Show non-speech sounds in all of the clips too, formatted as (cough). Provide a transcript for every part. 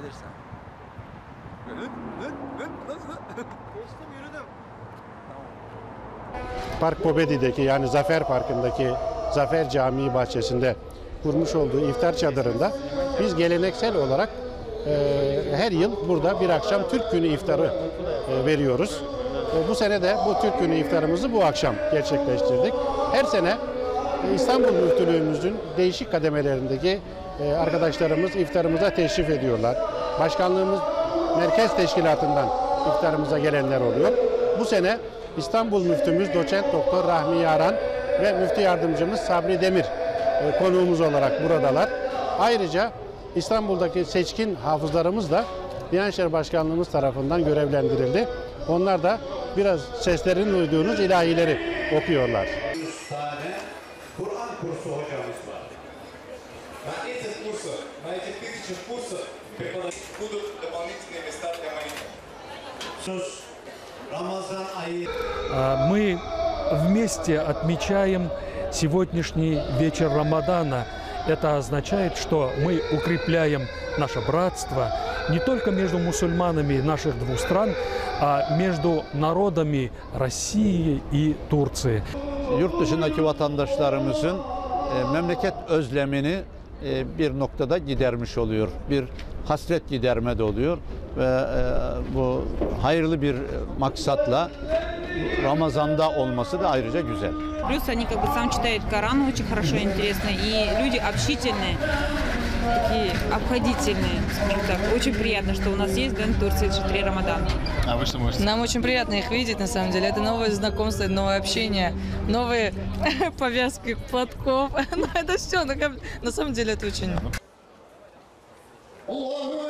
gelirsen. Geçtim yürüdüm. Park Pobedi'deki yani Zafer Parkı'ndaki Zafer Camii bahçesinde kurmuş olduğu iftar çadırında biz geleneksel olarak e, her yıl burada bir akşam Türk Günü iftarı e, veriyoruz. E, bu sene de bu Türk Günü iftarımızı bu akşam gerçekleştirdik. Her sene e, İstanbul Müftülüğümüzün değişik kademelerindeki e, arkadaşlarımız iftarımıza teşrif ediyorlar. Başkanlığımız merkez teşkilatından iftarımıza gelenler oluyor. Bu sene İstanbul Müftümüz Doçent Doktor Rahmi Yaran ve Müftü Yardımcımız Sabri Demir e, konuğumuz olarak buradalar. Ayrıca İstanbul'daki seçkin hafızlarımız da Diyanet İşleri Başkanlığımız tarafından görevlendirildi. Onlar da biraz seslerini duyduğunuz ilahileri okuyorlar. 100 tane Kur'an kursu hocamız var. На этих курсах, на этих тысячах курсов преподаватели будут дополнительные места для ayı А, Мы вместе отмечаем сегодняшний вечер Рамадана. Это означает, что мы укрепляем наше братство не только между мусульманами наших двух стран, а между народами России и Турции. yurt dışındaki vatandaşlarımızın e, memleket özlemini bir noktada gidermiş oluyor. Bir hasret giderme de oluyor ve e, bu hayırlı bir maksatla Ramazan'da olması da ayrıca güzel. Плюс они как бы сам читают Коран очень хорошо, интересно, и люди общительные, Такие обходительные, скажем так. Очень приятно, что у нас есть в Турции Шатри Рамадан. А вы что можете? Нам очень приятно их видеть, на самом деле. Это новые знакомства, новое общение, новые (laughs) повязки платков. (laughs) Ну, это все. На самом деле это очень Allahu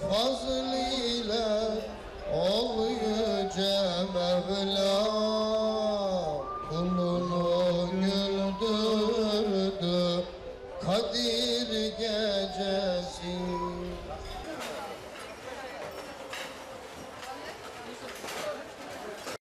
fazliyle ol yüce Mevla kulunu güldürdü. Kadir gecesi